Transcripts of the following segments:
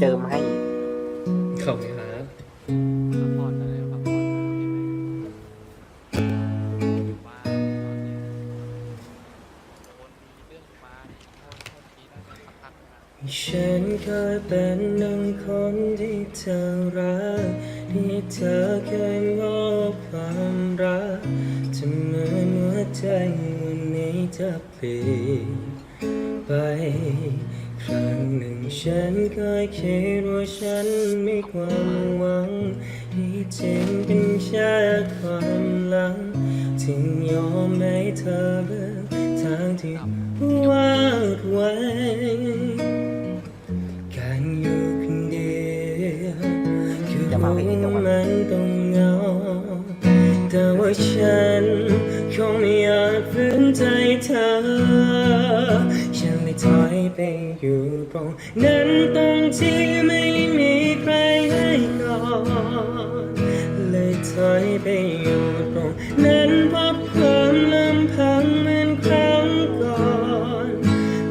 เจิมให้ ขอบคุณครับพักผ่อนอะไรพักผ่อนอยู่บ้านตอนนี้คนมีเรื่องมาเนี่ยโทษโทษทีน่าจะสักพักนะฉันเคยเป็นหนึ่งคนที่เธอรัก ที่เธอเคยมอบความรักจะเหมือนหัวใจวันนี้จะเปลี่ยนไป ครั้งหนึ่งฉันเคยคิดว่าฉันมีความหวังที่จริงเป็นแค่ความหลังที่ยอมให้เธอเลือกทางที่วาดไว้การอยู่คนเดียวคือจะฟังเพลงนี้ทุกวันมันต้องเหงาแต่ว่าฉันคงไม่อาจฝืนใจเธอ ไปอยู่ตรงนั้นตรงที่ไม่มีใครให้กอนเลยถอยไปอยู่ตรงนั้นเพราะความลำพังเหมือนครั้งก่อน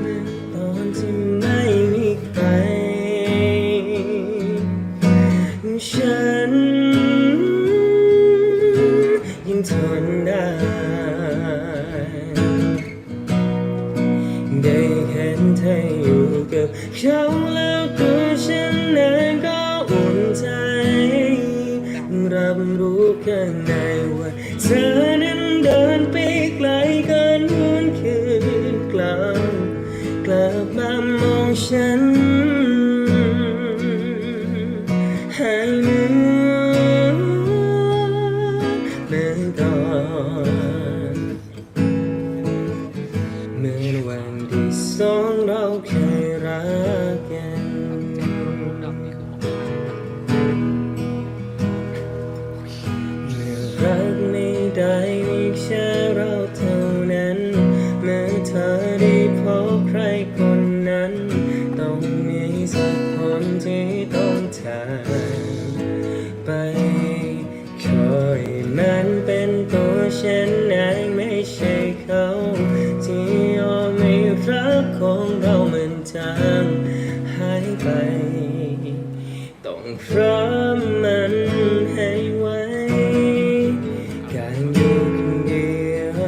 เมื่อตอนที่ไม่มีใคร ฉันยังทนได้ เห็นเธออยู่กับเขาแล้วตัวฉันนั้นก็อุ่นใจรับรู้แค่ในว่าเธอ เมื่อวันที่สองเราเคยรักกันเมื่อรักไม่ได้มีแค่เราเท่านั้นเมื่อเธอได้พบใครคนนั้น ต้องมีสักคนที่ต้องทางไป พร้อมมันให้ไว้การอยู่คนเดียว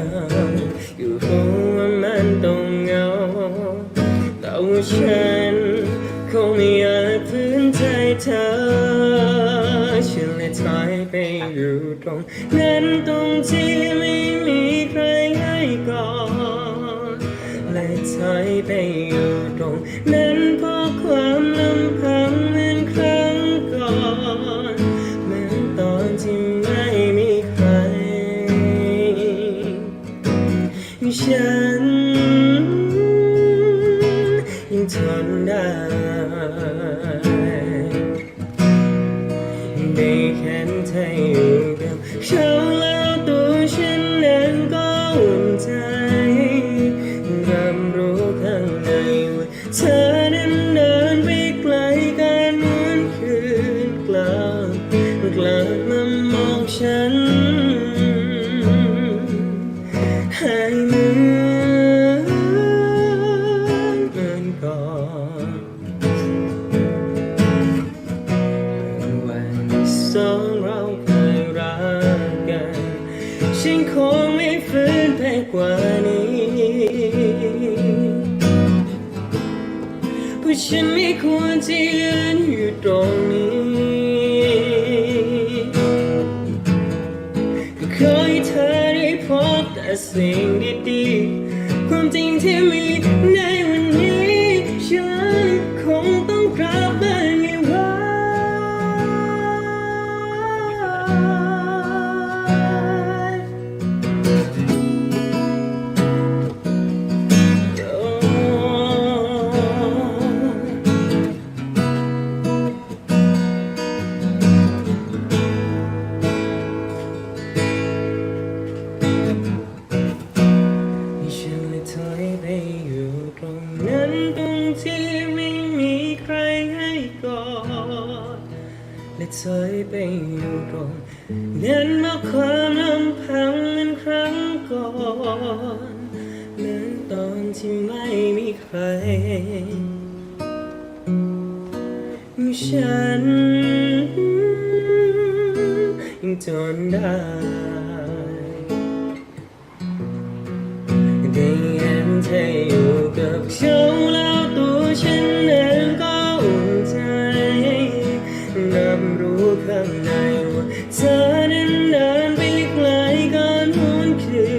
อยู่รู้ว่ามันต้องเหงาแต่ว่าฉันคงไม่อาจฝืนใจเธอฉันเลยถอยไปอยู่ตรงนั้นตรงที่ สองเราเคยรักกัน ฉันคงไม่ฝืนไปกว่านี้เพราะฉันไม่ควรที่ยืนอยู่ตรงนี้ก็ขอให้เธอได้พบแต่สิ่งดีๆความจริงที่มี และถอยไปอยู่ตรงนั้นเมื่อความลำพังเหมือนครั้งก่อนเหมือนตอนที่ไม่มีใครฉันยังทนได้ รู้ข้างในว่าเธอนั้นเดินไปไกลก่อนหุนคือ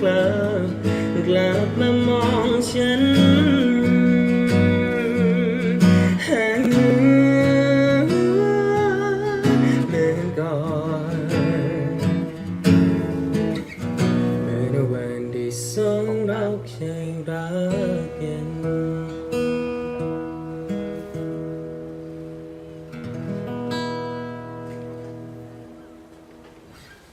กลับกลับมามองฉันเมื่อวันที่สองเราเคยรักกัน